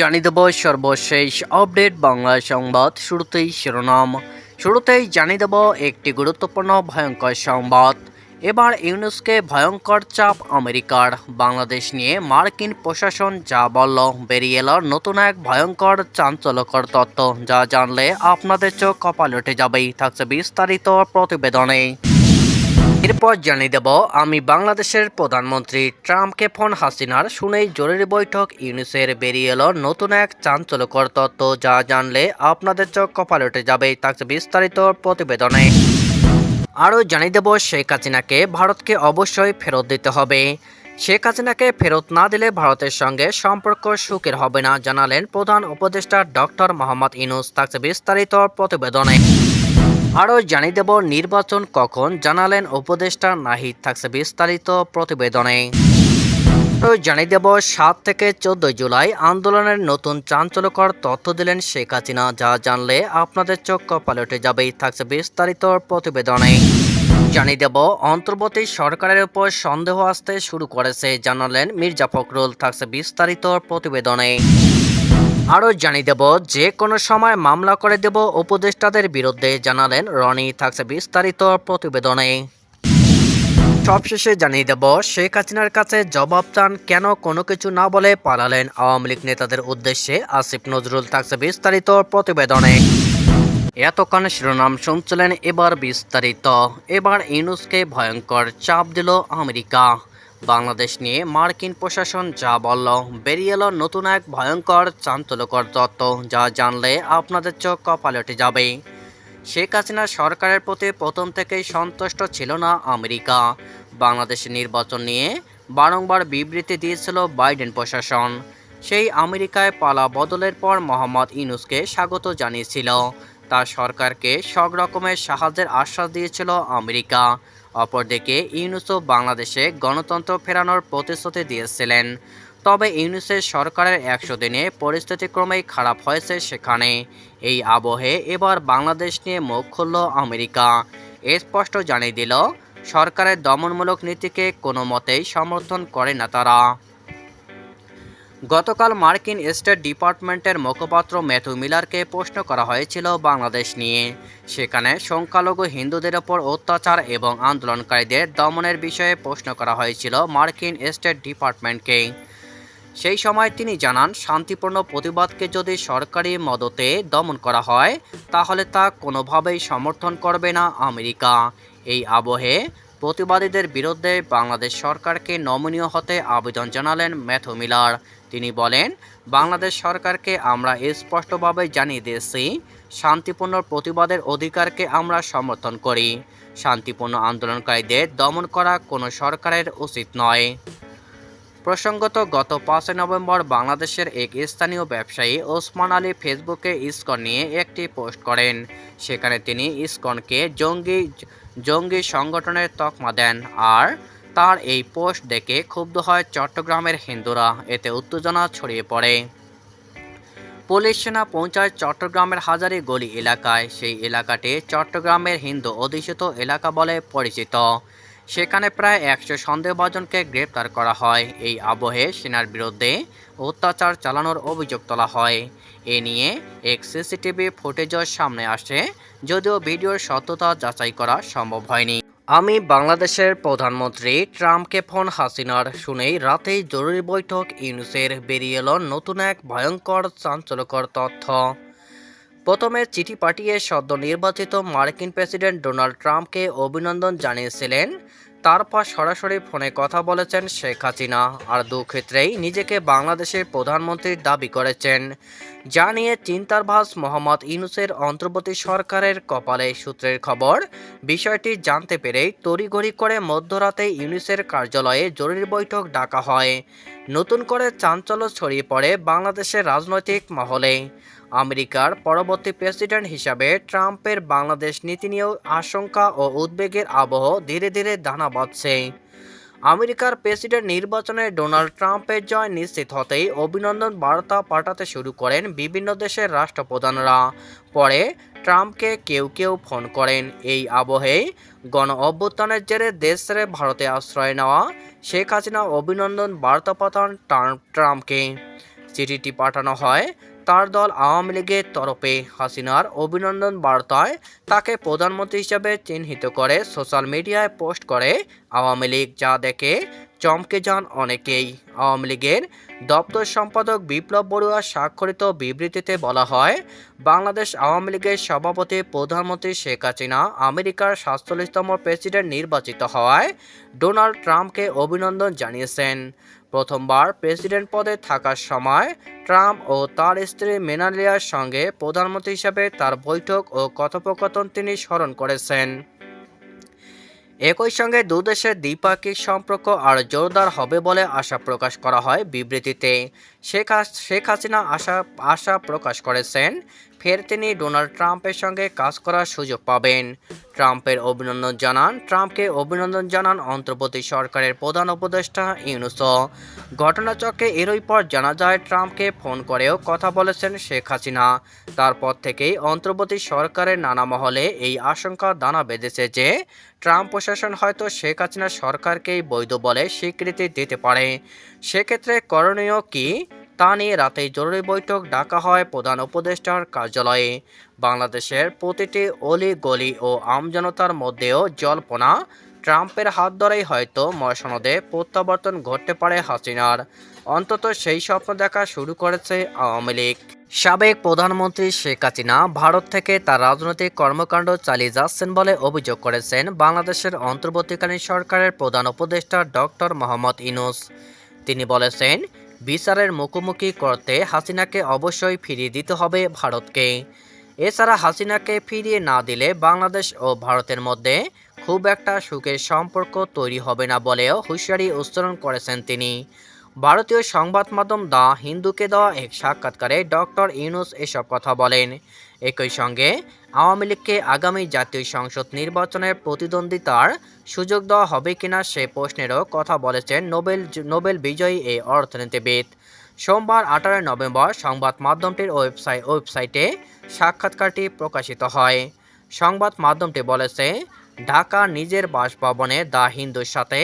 জানিয়ে দেব সর্বশেষ আপডেট বাংলা সংবাদ শুরুতেই শিরোনাম। শুরুতেই জানিয়ে দেব একটি গুরুত্বপূর্ণ ভয়ঙ্কর সংবাদ। এবার ইউনুসকে ভয়ঙ্কর চাপ আমেরিকার। বাংলাদেশ নিয়ে মার্কিন প্রশাসন যা বলল, বেরিয়ে এলো নতুন এক ভয়ঙ্কর চাঞ্চল্যকর তত্ত্ব যা জানলে আপনাদের চোখ কপাল উঠে যাবেই। থাকছে বিস্তারিত প্রতিবেদনে। এরপর জানিয়ে দেব, আমি বাংলাদেশের প্রধানমন্ত্রী ট্রাম্পকে ফোন হাসিনার শুনেই জরুরি বৈঠক ইউনিসের বেরিয়ে এলো। নতুন এক চাঞ্চল্যকর তত্ত্ব যা জানলে আপনাদের চোখ কপাল উঠে যাবে থাকছে বিস্তারিত প্রতিবেদনে। আরও জানিয়ে দেব, শেখ হাসিনাকে ভারতকে অবশ্যই ফেরত দিতে হবে। শেখ হাসিনাকে ফেরত না দিলে ভারতের সঙ্গে সম্পর্ক সুখের হবে না, জানালেন প্রধান উপদেষ্টা ডক্টর মোহাম্মদ ইনুস থাকছে বিস্তারিত প্রতিবেদনে। আরও জানিয়ে দেব নির্বাচন কখন জানালেন উপদেষ্টা নাহিদ, থাকছে বিস্তারিত প্রতিবেদনে। জানিয়ে দেব, সাত থেকে চোদ্দ জুলাই আন্দোলনের নতুন চাঞ্চল্যকর তথ্য দিলেন শেখ হাসিনা, যা জানলে আপনাদের চোখ কপালে উঠে থাকছে বিস্তারিত প্রতিবেদনে। জানিয়ে দেব, অন্তর্বর্তী সরকারের উপর সন্দেহ আসতে শুরু করেছে, জানালেন মির্জা ফখরুল, থাকছে বিস্তারিত প্রতিবেদনে। আরও জানিয়ে দেব, যে কোনো সময় মামলা করে দেব উপদেষ্টাদের বিরুদ্ধে, জানালেন রনি থাকছে বিস্তারিত প্রতিবেদনে। সবশেষে জানিয়ে দেব, শেখ হাসিনার কাছে জবাব চান কেন কোনো কিছু না বলে পালালেন আওয়ামী লীগ নেতাদের উদ্দেশ্যে, আসিফ নজরুল থাকছে বিস্তারিত প্রতিবেদনে। এতক্ষণ শিরোনাম শুনছিলেন এবার বিস্তারিত। এবার ইউনুসকে ভয়ঙ্কর চাপ দিল আমেরিকা। বাংলাদেশ নিয়ে মার্কিন প্রশাসন যা বলল, বেরিয়ে এলো নতুন এক ভয়ঙ্কর চাঞ্চল্যকর তত্ত্ব যা জানলে আপনাদের চোখ কপালে উঠে যাবে। শেখ হাসিনার সরকারের প্রতি প্রথম থেকেই সন্তুষ্ট ছিল না আমেরিকা। বাংলাদেশের নির্বাচন নিয়ে বারংবার বিবৃতি দিয়েছিল বাইডেন প্রশাসন। সেই আমেরিকায় পালা বদলের পর মোহাম্মদ ইউনুসকে স্বাগত জানিয়েছিল। তার সরকারকে সব রকমের সাহায্যের আশ্বাস দিয়েছিল আমেরিকা। অপরদিকে ইউনুসও বাংলাদেশে গণতন্ত্র ফেরানোর প্রতিশ্রুতি দিয়েছিলেন। তবে ইউনুসের সরকারের একশো দিনে পরিস্থিতি ক্রমেই খারাপ হয়েছে সেখানে। এই আবহে এবার বাংলাদেশ নিয়ে মুখ খুলল আমেরিকা। স্পষ্ট জানিয়ে দিল, সরকারের দমনমূলক নীতিকে কোনো মতেই সমর্থন করে না তারা। গতকাল মার্কিন স্টেট ডিপার্টমেন্টের মুখপাত্র ম্যাথু মিলারকে প্রশ্ন করা হয়েছিল বাংলাদেশ নিয়ে। সেখানে সংখ্যালঘু হিন্দুদের ওপর অত্যাচার এবং আন্দোলনকারীদের দমনের বিষয়ে প্রশ্ন করা হয়েছিল মার্কিন স্টেট ডিপার্টমেন্টকে। সেই সময় তিনি জানান, শান্তিপূর্ণ প্রতিবাদকে যদি সরকারি মদতে দমন করা হয়, তাহলে তা কোনোভাবেই সমর্থন করবে না আমেরিকা। এই আবহে প্রতিবাদীদের বিরুদ্ধে বাংলাদেশ সরকারকে নমনীয় হতে আবেদন জানালেন ম্যাথু মিলার। তিনি বলেন, বাংলাদেশ সরকারকে আমরা স্পষ্টভাবে জানিয়ে দিয়েছি, শান্তিপূর্ণ প্রতিবাদের অধিকারকে আমরা সমর্থন করি। শান্তিপূর্ণ আন্দোলনকারীদের দমন করা কোনো সরকারের উচিত নয়। প্রসঙ্গত, গত পাঁচই নভেম্বর বাংলাদেশের এক স্থানীয় ব্যবসায়ী ওসমান আলী ফেসবুকে ইসকন নিয়ে একটি পোস্ট করেন। সেখানে তিনি ইসকনকে জঙ্গি জঙ্গি সংগঠনের তকমা দেন আর তার এই পোস্ট দেখে ক্ষুব্ধ হয় চট্টগ্রামের হিন্দুরা। এতে উত্তেজনা ছড়িয়ে পড়ে। পুলিশ সেনা পৌঁছায় চট্টগ্রামের হাজারি গলি এলাকায়। সেই এলাকাটি চট্টগ্রামের হিন্দু অধ্যুষিত এলাকা বলে পরিচিত। সেখানে প্রায় একশো সন্দেহভাজনকে গ্রেপ্তার করা হয়। এই আবহে সেনার বিরুদ্ধে অত্যাচার চালানোর অভিযোগ তোলা হয়। এ নিয়ে এক সিসিটিভি ফুটেজও সামনে আসে, যদিও ভিডিওর সত্যতা যাচাই করা সম্ভব হয়নি। আমি বাংলাদেশের প্রধানমন্ত্রী ট্রাম্পকে ফোন হাসিনার শুনেই রাতেই জরুরি বৈঠক ইউনুসের, বেরিয়ে এলো নতুন এক ভয়ঙ্কর, চাঞ্চল্যকর তথ্য। প্রথমে চিঠি পাঠিয়ে সদ্য নির্বাচিত মার্কিন প্রেসিডেন্ট ডোনাল্ড ট্রাম্পকে অভিনন্দন জানিয়েছিলেন। তারপর সরাসরি ফোনে কথা বলেছেন শেখ হাসিনা। আর দু ক্ষেত্রেই নিজেকে বাংলাদেশের প্রধানমন্ত্রীর দাবি করেছেন। যা নিয়ে চিন্তার ভাস মোহাম্মদ ইউনুসের অন্তর্বর্তী সরকারের কপালে সূত্রের খবর, বিষয়টি জানতে পেরেই তড়িঘড়ি করে মধ্যরাতে ইউনুসের কার্যালয়ে জরুরি বৈঠক ডাকা হয়। নতুন করে চাঞ্চল্য ছড়িয়ে পড়ে বাংলাদেশের রাজনৈতিক মহলে। আমেরিকার পরবর্তী প্রেসিডেন্ট হিসাবে ট্রাম্পের বাংলাদেশ নীতি নিয়েও আশঙ্কা ও উদ্বেগের আবহ ধীরে ধীরে দানা বাঁধছে। আমেরিকার প্রেসিডেন্ট নির্বাচনে ডোনাল্ড ট্রাম্পের জয় নিশ্চিত হতেই অভিনন্দন বার্তা পাঠাতে শুরু করেন বিভিন্ন দেশের রাষ্ট্রপ্রধানরা। পরে ট্রাম্পকে কেউ কেউ ফোন করেন। এই আবহেই গণ অভ্যুত্থানের জেরে দেশ ছেড়ে ভারতে আশ্রয় নেওয়া শেখ হাসিনা অভিনন্দন বার্তা পাঠান ট্রাম্পকে। চিঠিটি পাঠানো হয় তার দল আওয়ামী লীগের তরফে হাসিনার অভিনন্দন বার্তায় তাকে প্রধানমন্ত্রী হিসেবে চিহ্নিত করে সোশ্যাল মিডিয়ায় পোস্ট করে আওয়ামী লীগ যা দেখে চমকে যান অনেকেই। আওয়ামী লীগের দপ্তর সম্পাদক বিপ্লব বড়ুয়া স্বাক্ষরিত বিবৃতিতে বলা হয়, বাংলাদেশ আওয়ামী লীগের সভাপতি প্রধানমন্ত্রী শেখ হাসিনা আমেরিকার সাতচল্লিশতম প্রেসিডেন্ট নির্বাচিত হওয়ায় ডোনাল্ড ট্রাম্পকে অভিনন্দন জানিয়েছেন। প্রথমবার প্রেসিডেন্ট পদে থাকার সময় ট্রাম্প ও তার স্ত্রী মেনালিয়ার সঙ্গে প্রধানমন্ত্রী হিসেবে তার বৈঠক ও কথোপকথন তিনি স্মরণ করেছেন। একই সঙ্গে দুদেশের দ্বিপাক্ষিক সম্পর্ক আর জোরদার হবে বলে আশা প্রকাশ করা হয় বিবৃতিতে। শেখ শেখ হাসিনা আশা আশা প্রকাশ করেছেন। ফের তিনি ডোনাল্ড ট্রাম্পের সঙ্গে কাজ করার সুযোগ পাবেন। ট্রাম্পের অভিনন্দন জানান, ট্রাম্পকে অভিনন্দন জানান অন্তর্বর্তী সরকারের প্রধান উপদেষ্টা ইউনুস ঘটনাচক্রে এরই পর জানা যায়, ট্রাম্পকে ফোন করেও কথা বলেছেন শেখ হাসিনা। তারপর থেকেই অন্তর্বর্তী সরকারের নানা মহলে এই আশঙ্কা দানা বেঁধেছে যে, ট্রাম্প প্রশাসন হয়তো শেখ হাসিনা সরকারকেই বৈধ বলে স্বীকৃতি দিতে পারে। সেক্ষেত্রে করণীয় কি? তা নিয়ে রাতেই জরুরি বৈঠক ডাকা হয় প্রধান উপদেষ্টার কার্যালয়ে। বাংলাদেশের প্রতিটি অলি গলি ও আমজনতার মধ্যেও জল্পনা, ট্রাম্পের হাত ধরেই হয়তো মহাসনদে প্রত্যাবর্তন ঘটতে পারে হাসিনার। অন্তত সেই স্বপ্ন দেখা শুরু করেছে আওয়ামী লীগ। সাবেক প্রধানমন্ত্রী শেখ হাসিনা ভারত থেকে তার রাজনৈতিক কর্মকাণ্ড চালিয়ে যাচ্ছেন বলে অভিযোগ করেছেন বাংলাদেশের অন্তর্বর্তীকালীন সরকারের প্রধান উপদেষ্টা ডক্টর মোহাম্মদ ইনুস তিনি বলেছেন বিচারের মুখোমুখি করতে হাসিনাকে অবশ্যই ফিরিয়ে দিতে হবে ভারতকে। এছাড়া হাসিনাকে ফিরিয়ে না দিলে বাংলাদেশ ও ভারতের মধ্যে খুব একটা সুখের সম্পর্ক তৈরি হবে না বলেও হুঁশিয়ারি উচ্চারণ করেছেন তিনি। ভারতীয় সংবাদ মাধ্যম দ্য হিন্দুকে দেওয়া এক সাক্ষাৎকারে ডক্টর ইউনুস এসব কথা বলেন। একই সঙ্গে আওয়ামী লীগকে আগামী জাতীয় সংসদ নির্বাচনের প্রতিদ্বন্দ্বিতার সুযোগ দেওয়া হবে কিনা সে প্রশ্নেরও কথা বলেছেন নোবেল নোবেল বিজয়ী এই অর্থনীতিবিদ। সোমবার আঠারোই নভেম্বর সংবাদ মাধ্যমটির ওয়েবসাইট ওয়েবসাইটে সাক্ষাৎকারটি প্রকাশিত হয়। সংবাদ মাধ্যমটি বলেছে ঢাকা নিজের বাসভবনে দ্য হিন্দুর সাথে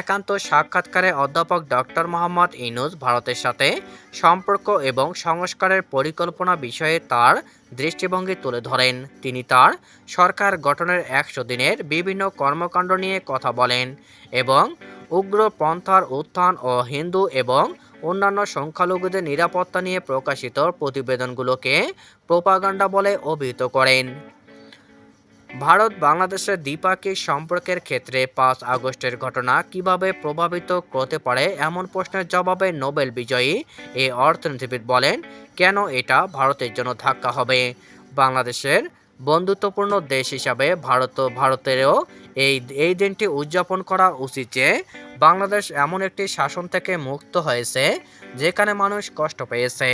একান্ত সাক্ষাৎকারে অধ্যাপক ডক্টর মোহাম্মদ ইনুজ ভারতের সাথে সম্পর্ক এবং সংস্কারের পরিকল্পনা বিষয়ে তার দৃষ্টিভঙ্গি তুলে ধরেন। তিনি তার সরকার গঠনের একশো দিনের বিভিন্ন কর্মকাণ্ড নিয়ে কথা বলেন এবং উগ্রপন্থার উত্থান ও হিন্দু এবং অন্যান্য সংখ্যালঘুদের নিরাপত্তা নিয়ে প্রকাশিত প্রতিবেদনগুলোকে প্রোপাগান্ডা বলে অভিহিত করেন। ভারত বাংলাদেশের দ্বিপাক্ষিক সম্পর্কের ক্ষেত্রে পাঁচ আগস্টের ঘটনা কীভাবে প্রভাবিত করতে পারে এমন প্রশ্নের জবাবে নোবেল বিজয়ী এ অর্থনীতিবিদ বলেন, কেন এটা ভারতের জন্য ধাক্কা হবে? বাংলাদেশের বন্ধুত্বপূর্ণ দেশ হিসাবে ভারত ভারতেরও এই এই দিনটি উদযাপন করা উচিত যে বাংলাদেশ এমন একটি শাসন থেকে মুক্ত হয়েছে যেখানে মানুষ কষ্ট পেয়েছে।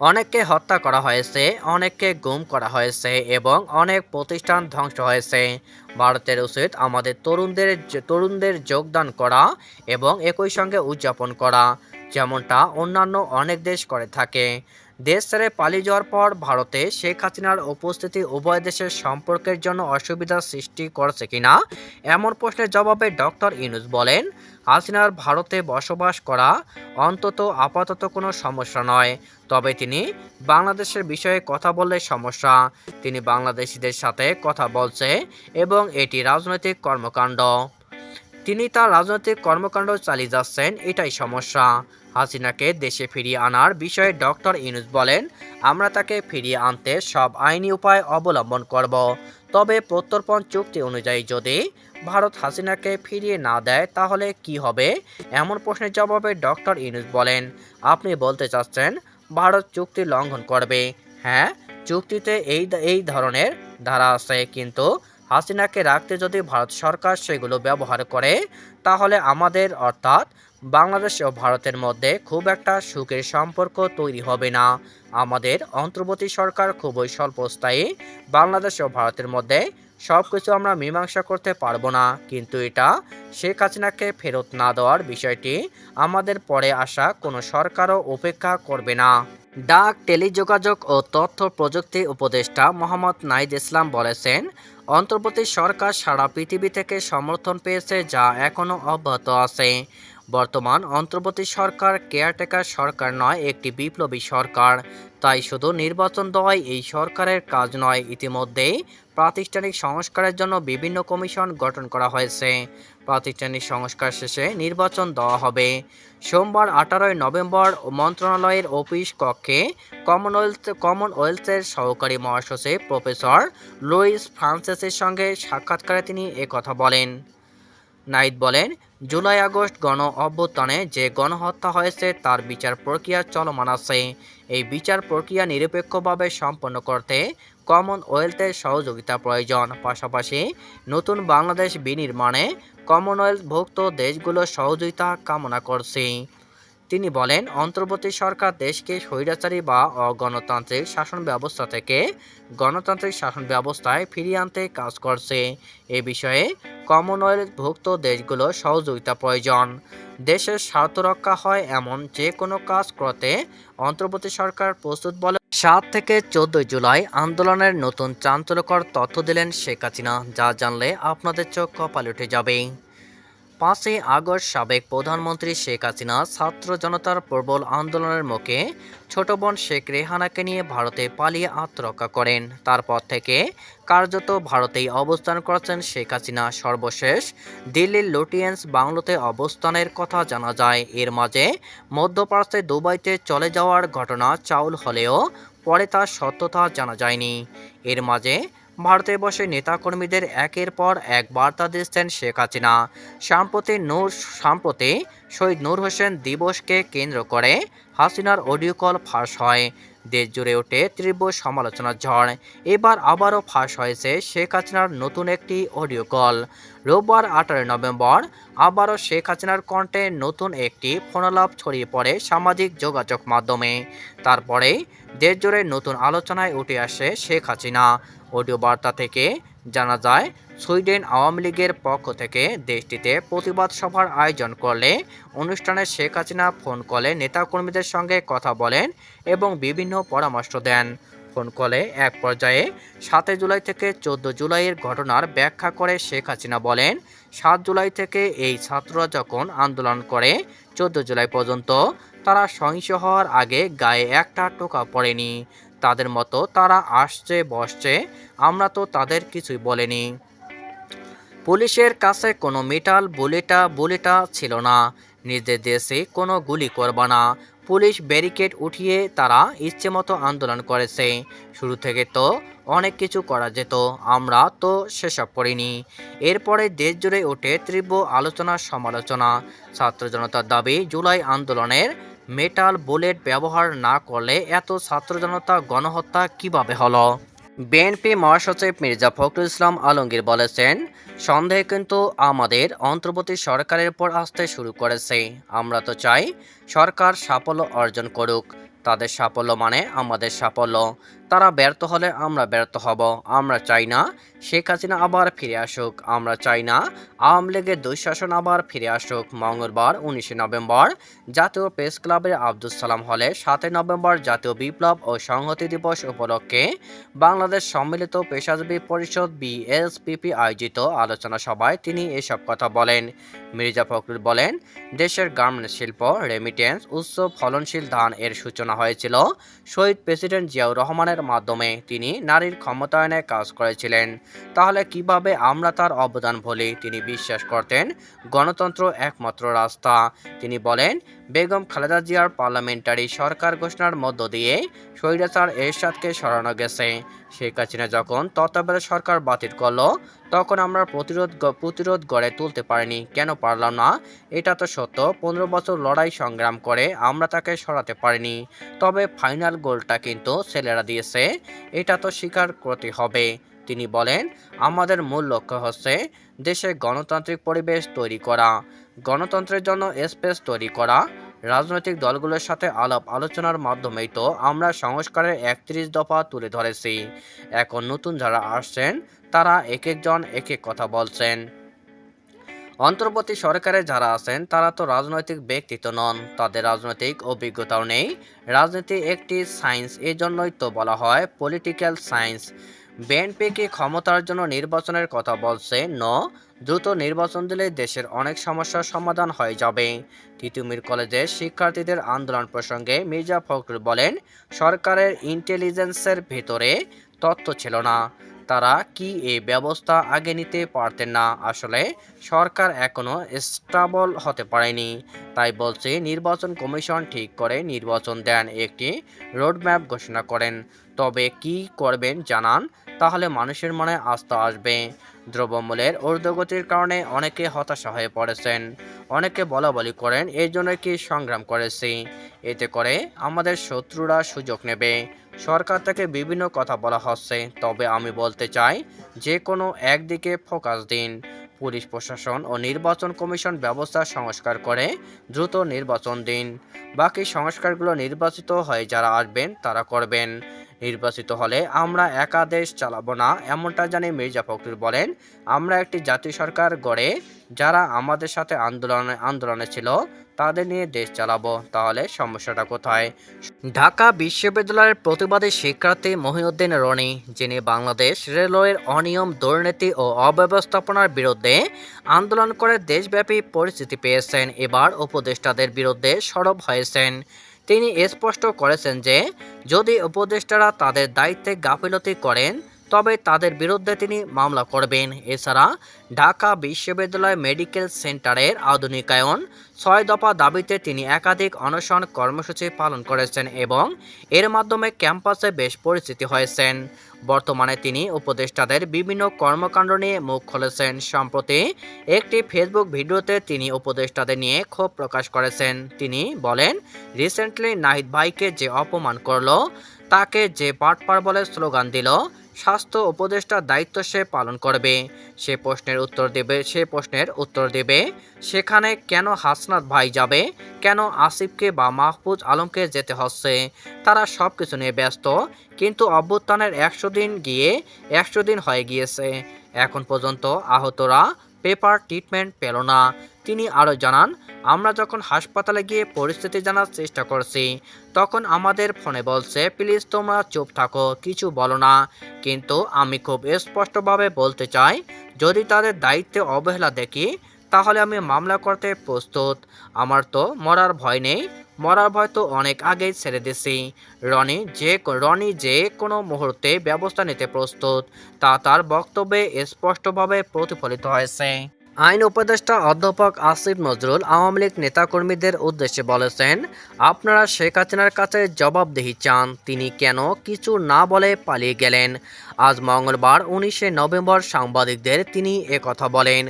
অনেককে হত্যা করা হয়েছে, অনেককে গুম করা হয়েছে এবং অনেক প্রতিষ্ঠান ধ্বংস হয়েছে। ভারতের উচিত আমাদের তরুণদের তরুণদের যোগদান করা এবং একই সঙ্গে উদযাপন করা, যেমনটা অন্যান্য অনেক দেশ করে থাকে। দেশ ছেড়ে পালিয়ে যাওয়ার পর ভারতে শেখ হাসিনার উপস্থিতি উভয় দেশের সম্পর্কের জন্য অসুবিধার সৃষ্টি করছে কিনা? এমন প্রশ্নের জবাবে ডক্টর ইউনুস বলেন হাসিনার ভারতে বসবাস করা অন্তত আপাতত কোনো সমস্যা নয়। তবে তিনি বাংলাদেশের বিষয়ে কথা বললে সমস্যা। তিনি বাংলাদেশিদের সাথে কথা বলছে এবং এটি রাজনৈতিক কর্মকাণ্ড। তিনি তার রাজনৈতিক কর্মকাণ্ড চালিয়ে যাচ্ছেন, এটাই সমস্যা। হাসিনাকে দেশে ফিরিয়ে আনার বিষয়ে ডক্টর ইউনুস বলেন, আমরা তাকে ফিরিয়ে আনতে সব আইনি উপায় অবলম্বন করব। তবে প্রত্যর্পণ চুক্তি অনুযায়ী যদি ভারত হাসিনাকে ফিরিয়ে না দেয়, তাহলে কি হবে? এমন প্রশ্নের জবাবে ডক্টর ইউনুস বলেন, আপনি বলতে চাচ্ছেন ভারত চুক্তি লঙ্ঘন করবে। হ্যাঁ চুক্তিতে এই এই ধরনের ধারা আছে, কিন্তু হাসিনাকে রাখতে যদি ভারত সরকার সেগুলো ব্যবহার করে, তাহলে আমাদের অর্থাৎ বাংলাদেশ ও ভারতের মধ্যে খুব একটা সুখের সম্পর্ক তৈরি হবে না। আমাদের অন্তর্বর্তী সরকার খুবই স্বল্পস্থায়ী। বাংলাদেশ ও ভারতের মধ্যে সব কিছু আমরা মীমাংসা করতে পারব না। কিন্তু এটা শেখ হাসিনাকে ফেরত না দেওয়ার বিষয়টি আমাদের পরে আসা কোনো সরকারও উপেক্ষা করবে না। ডাক, টেলিযোগাযোগ ও তথ্য প্রযুক্তি উপদেষ্টা মোহাম্মদ নাইদ ইসলাম বলেছেন, অন্তর্বর্তী সরকার সারা পৃথিবী থেকে সমর্থন পেয়েছে যা এখনও অব্যাহত আছে। বর্তমান অন্তর্বর্তী সরকার, কেয়ারটেকার সরকার নয়, একটি বিপ্লবী সরকার। তাই শুধু নির্বাচন দেওয়াই এই সরকারের কাজ নয়। ইতিমধ্যেই প্রাতিষ্ঠানিক সংস্কারের জন্য বিভিন্ন কমিশন গঠন করা হয়েছে। প্রাতিষ্ঠানিক সংস্কার শেষে নির্বাচন দেওয়া হবে। সোমবার আঠারোই নভেম্বর মন্ত্রণালয়ের অফিস কক্ষে কমনওয়েলথ, কমনওয়েলথের সহকারী মহাসচিব প্রফেসর লুইস ফ্রান্সিসের সঙ্গে সাক্ষাৎকারে তিনি একথা বলেন। নাইট বলেন জুলাই আগস্ট গণ অভ্যুত্থানে যে গণহত্যা হয়েছে, তার বিচার প্রক্রিয়া চলমান আছে। এই বিচার প্রক্রিয়া নিরপেক্ষভাবে সম্পন্ন করতে কমনওয়েলথের সহযোগিতা প্রয়োজন। পাশাপাশি নতুন বাংলাদেশ বিনির্মাণে কমনওয়েলথভুক্ত দেশগুলোর সহযোগিতা কামনা করছি। তিনি বলেন, অন্তর্বর্তী সরকার দেশকে স্বৈরাচারী বা অগণতান্ত্রিক শাসন ব্যবস্থা থেকে গণতান্ত্রিক শাসন ব্যবস্থায় ফিরিয়ে আনতে কাজ করছে। এ বিষয়ে কমনওয়েলথভুক্ত দেশগুলোর সহযোগিতা প্রয়োজন। দেশের স্বার্থ রক্ষা হয় এমন যে কোনো কাজ করতে অন্তর্বর্তী সরকার প্রস্তুত বলে সাত থেকে চোদ্দই জুলাই আন্দোলনের নতুন চাঞ্চল্যকর তথ্য দিলেন শেখ হাসিনা, যা জানলে আপনাদের চোখ কপাল উঠে যাবে। পাঁচই আগস্ট সাবেক প্রধানমন্ত্রী শেখ হাসিনা ছাত্র জনতার প্রবল আন্দোলনের মুখে ছোট বোন শেখ রেহানাকে নিয়ে ভারতে পালিয়ে আত্মরক্ষা করেন। তারপর থেকে কার্যত ভারতেই অবস্থান করেছেন শেখ হাসিনা। সর্বশেষ দিল্লির লুটিয়েন্স বাংলোতে অবস্থানের কথা জানা যায়। এর মাঝে মধ্যপ্রাচ্যে দুবাইতে চলে যাওয়ার ঘটনা চাউল হলেও পরে তার সত্যতা জানা যায়নি। এর মাঝে ভারতে বসে নেতাকর্মীদের একের পর এক বার্তা দিচ্ছেন শেখ হাসিনা। সাম্প্রতি নূর, সাম্প্রতি শহীদ নূর হোসেন দিবসকে কেন্দ্র করে হাসিনার অডিও কল ফাঁস হয়। দেশ জুড়ে ওঠে তীব্র সমালোচনার ঝড়। এবার আবারও ফাঁস হয়েছে শেখ হাসিনার নতুন একটি অডিও কল। রোববার আঠারোই নভেম্বর আবারও শেখ হাসিনার কণ্ঠে নতুন একটি ফোনালাপ ছড়িয়ে পড়ে সামাজিক যোগাযোগ মাধ্যমে। তারপরে দেশ জুড়ে নতুন আলোচনায় উঠে আসে শেখ হাসিনা। অডিও বার্তা থেকে জানা যায়, সুইডেন আওয়ামী লীগের পক্ষ থেকে দেশটিতে প্রতিবাদ সভার আয়োজন করলে অনুষ্ঠানে শেখ হাসিনা ফোন কলে নেতাকর্মীদের সঙ্গে কথা বলেন এবং বিভিন্ন পরামর্শ দেন। ফোন কলে এক পর্যায়ে সাতই জুলাই থেকে চোদ্দ জুলাইয়ের ঘটনার ব্যাখ্যা করে শেখ হাসিনা বলেন, সাত জুলাই থেকে এই ছাত্ররা যখন আন্দোলন করে চোদ্দ জুলাই পর্যন্ত, তারা সহিংস হওয়ার আগে গায়ে একটা টোকা পড়েনি। তাদের মতো তারা আসছে, বসছে। আমরা তো তাদের কিছুই বলেনি। পুলিশের কাছে কোনো মেটাল, বুলেটা বুলেটা ছিল না। নিজেদের দেশে কোনো গুলি করবা না। পুলিশ ব্যারিকেড উঠিয়ে তারা ইচ্ছে মতো আন্দোলন করেছে। শুরু থেকে তো অনেক কিছু করা যেত। আমরা তো সেসব করিনি। এরপরে দেশ জুড়ে ওঠে তীব্র আলোচনা সমালোচনা ছাত্র জনতার দাবি, জুলাই আন্দোলনের মেটাল বুলেট ব্যবহার না করলে এত ছাত্র জনতা গণহত্যা কীভাবে হলো? বিএনপি মহাসচিব মির্জা ফখরুল ইসলাম আলমগীর বলেছেন, সন্দেহ কিন্তু আমাদের অন্তর্বর্তী সরকারের উপর আসতে শুরু করেছে। আমরা তো চাই সরকার সাফল্য অর্জন করুক। তাদের সাফল্য মানে আমাদের সাফল্য। তারা ব্যর্থ হলে আমরা ব্যর্থ হব, আমরা চাই না শেখ হাসিনা আবার ফিরে আসুক, আমরা চাই না আওয়ামী লীগের দুঃশাসন আবার ফিরে আসুক। মঙ্গলবার উনিশে নভেম্বর জাতীয় প্রেস ক্লাবের আব্দুল সালাম হলে সাতই নভেম্বর জাতীয় বিপ্লব ও সংহতি দিবস উপলক্ষে বাংলাদেশ সম্মিলিত পেশাজীবী পরিষদ বিএসপিপি আয়োজিত আলোচনা সভায় তিনি এসব কথা বলেন। মির্জা ফখরুল বলেন, দেশের গার্মেন্টস শিল্প রেমিটেন্স উচ্চ ফলনশীল ধান এর সূচনা হয়েছিল। শহীদ প্রেসিডেন্ট জিয়াউর রহমানের মাধ্যমে তিনি নারীর ক্ষমতায়নে কাজ করেছিলেন। তাহলে কীভাবে আমরা তার অবদান বলে তিনি বিশ্বাস করতেন, গণতন্ত্র একমাত্র রাস্তা। তিনি বলেন বেগম খালেদা জিয়ার পার্লামেন্টারি সরকার ঘোষণার মধ্য দিয়ে স্বৈরাচার এরশাদকে সরানো গেছে। শেখ হাসিনা যখন তত্ত্বাবধায়ক সরকার বাতিল করল, তখন আমরা প্রতিরোধ প্রতিরোধ গড়ে তুলতে পারিনি। কেন পারলাম না? এটা তো সত্য। পনেরো বছর লড়াই সংগ্রাম করে আমরা তাকে সরাতে পারিনি। তবে ফাইনাল গোলটা কিন্তু ছেলেরা দিয়েছে। এটা তো স্বীকার করতে হবে। তিনি বলেন, আমাদের মূল লক্ষ্য হচ্ছে দেশে গণতান্ত্রিক পরিবেশ তৈরি করা। গণতন্ত্রের জন্য স্পেস তৈরি করা, রাজনৈতিক দলগুলোর সাথে আলাপ আলোচনার মাধ্যমেই তো আমরা সংস্কারের একত্রিশ দফা তুলে ধরেছি। এখন নতুন যারা আসছেন, তারা এক একজন এক এক কথা বলছেন। অন্তর্বর্তী সরকারে যারা আছেন, তারা তো রাজনৈতিক ব্যক্তিত্ব নন, তাদের রাজনৈতিক অভিজ্ঞতাও নেই। রাজনীতি একটি সায়েন্স এই জন্যই তো বলা হয় পলিটিক্যাল সায়েন্স। বিএনপি কি ক্ষমতার জন্য নির্বাচনের কথা বলছে? ন দ্রুত নির্বাচন দিলে দেশের অনেক সমস্যার সমাধান হয়ে যাবে। তিতুমির কলেজের শিক্ষার্থীদের আন্দোলন প্রসঙ্গে মির্জা ফখরুল বলেন, সরকারের ইন্টেলিজেন্সের ভেতরে তথ্য ছিল না। তারা কি এই ব্যবস্থা আগে নিতে পারতেন না? আসলে সরকার এখনও স্টাবল হতে পারেনি। তাই বলছে, নির্বাচন কমিশন ঠিক করে নির্বাচন দেন একটি রোডম্যাপ ঘোষণা করেন। তবে কি করবেন জানান, তাহলে মানুষের মনে আস্থা আসবে। দ্রব্যমূল্যের ঊর্ধ্বগতির কারণে অনেকে হতাশা হয়ে পড়েছেন। অনেকে বলা বলি করেন, এই জন্য কি সংগ্রাম করেছি? এতে করে আমাদের শত্রুরা সুযোগ নেবে। সরকার থেকে বিভিন্ন কথা বলা হচ্ছে, তবে আমি বলতে চাই যে কোনো একদিকে ফোকাস দিন। পুলিশ প্রশাসন ও নির্বাচন কমিশন ব্যবস্থা সংস্কার করে দ্রুত নির্বাচন দিন। বাকি সংস্কারগুলো নির্বাচিত হয়ে যারা আসবেন, তারা করবেন। নির্বাচিত হলে আমরা একাদেশ চালাবো না, এমনটা জানি মির্জা ফখরুল বলেন। আমরা একটি জাতীয় সরকার গড়ে যারা আমাদের সাথে আন্দোলনে আন্দোলনে ছিল, তাদের নিয়ে দেশ চালাবো, তাহলে সমস্যাটা কোথায়? ঢাকা বিশ্ববিদ্যালয়ের প্রতিবাদী শিক্ষার্থী মহিউদ্দিন রনি, যিনি বাংলাদেশ রেলওয়ের অনিয়ম, দুর্নীতি ও অব্যবস্থাপনার বিরুদ্ধে আন্দোলন করে দেশব্যাপী পরিস্থিতি পেয়েছেন, এবার উপদেষ্টাদের বিরুদ্ধে সরব হয়েছেন। তিনি স্পষ্ট করেছেন যে যদি উপদেষ্টারা তাদের দায়িত্বে গাফিলতি করেন তবে তাদের বিরুদ্ধে তিনি মামলা করবেন। এছাড়া ঢাকা বিশ্ববিদ্যালয় মেডিকেল সেন্টারের আধুনিকায়ন ছয় দফা দাবিতে তিনি একাধিক অনশন কর্মসূচি পালন করেছেন এবং এর মাধ্যমে ক্যাম্পাসে বেশ পরিচিতি হয়েছেন। বর্তমানে তিনি উপদেষ্টাদের বিভিন্ন কর্মকাণ্ড নিয়ে মুখ খুলেছেন। সম্প্রতি একটি ফেসবুক ভিডিওতে তিনি উপদেষ্টাদের নিয়ে ক্ষোভ প্রকাশ করেছেন। তিনি বলেন, রিসেন্টলি নাহিদ ভাইকে যে অপমান করল, তাকে যে পাটপার বলে স্লোগান দিল স্বাস্থ্য উপদেষ্টার দায়িত্ব সে পালন করবে। সে প্রশ্নের উত্তর দেবে, সে প্রশ্নের উত্তর দেবে। সেখানে কেন হাসনাত ভাই যাবে? কেন আসিফকে বা মাহফুজ আলমকে যেতে হচ্ছে? তারা সব কিছু নিয়ে ব্যস্ত, কিন্তু অভ্যুত্থানের একশো দিন গিয়ে একশো দিন হয়ে গিয়েছে। এখন পর্যন্ত আহতরা পেপার ট্রিটমেন্ট পেল না। তিনি আরও জানান, আমরা যখন হাসপাতালে গিয়ে পরিস্থিতি জানার চেষ্টা করছি, তখন আমাদের ফোনে বলছে, প্লিজ তোমরা চুপ থাকো, কিছু বলো না। কিন্তু আমি খুব স্পষ্টভাবে বলতে চাই, যদি তাদের দায়িত্বে অবহেলা দেখি, তাহলে আমি মামলা করতে প্রস্তুত। আমার তো মরার ভয় নেই। মরার ভয় তো অনেক আগেই ছেড়ে দিছি। রনি যে রনি যে কোনো মুহূর্তে ব্যবস্থা নিতে প্রস্তুত। তা তার বক্তব্যে স্পষ্টভাবে প্রতিফলিত হয়েছে। আইন উপদেষ্টা অধ্যাপক আসিফ নজরুল আওয়ামী লীগ নেতাকর্মীদের উদ্দেশ্যে বলেছেন, আপনারা শেখ হাসিনার কাছে জবাবদিহি চান, তিনি কেন কিছু না বলে পালিয়ে গেলেন। আজ মঙ্গলবার, উনিশে নভেম্বর, সাংবাদিকদের তিনি কথা বলেন।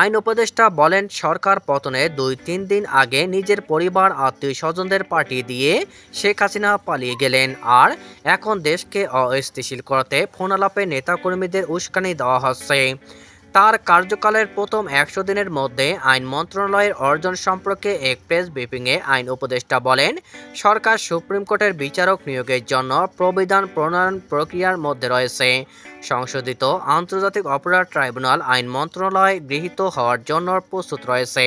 আইন উপদেষ্টা বলেন, সরকার পতনে দুই তিন দিন আগে নিজের পরিবার আত্মীয় স্বজনদের পাঠিয়ে দিয়ে শেখ হাসিনা পালিয়ে গেলেন। আর এখন দেশকে অস্থিতিশীল করতে ফোনালাপে নেতাকর্মীদের উস্কানি দেওয়া হচ্ছে। তার কার্যকালের প্রথম একশো দিনের মধ্যে আইন মন্ত্রণালয়ের অর্জন সম্পর্কে এক প্রেস ব্রিফিংয়ে আইন উপদেষ্টা বলেন, সরকার সুপ্রিম কোর্টের বিচারক নিয়োগের জন্য প্রবিধান প্রণয়ন প্রক্রিয়ার মধ্যে রয়েছে। সংশোধিত আন্তর্জাতিক অপরাধ ট্রাইব্যুনাল আইন মন্ত্রণালয় গৃহীত হওয়ার জন্য প্রস্তুত রয়েছে।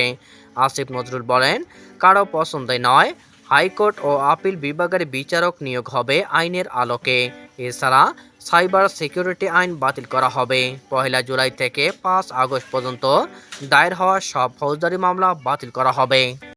আসিফ নজরুল বলেন কারও পছন্দে নয়, হাইকোর্ট ও আপিল বিভাগের বিচারক নিয়োগ হবে আইনের আলোকে। এছাড়া সাইবার সিকিউরিটি আইন বাতিল করা হবে। পহেলা জুলাই থেকে পাঁচ আগস্ট পর্যন্ত দায়ের হওয়া সব ফৌজদারি মামলা বাতিল করা হবে।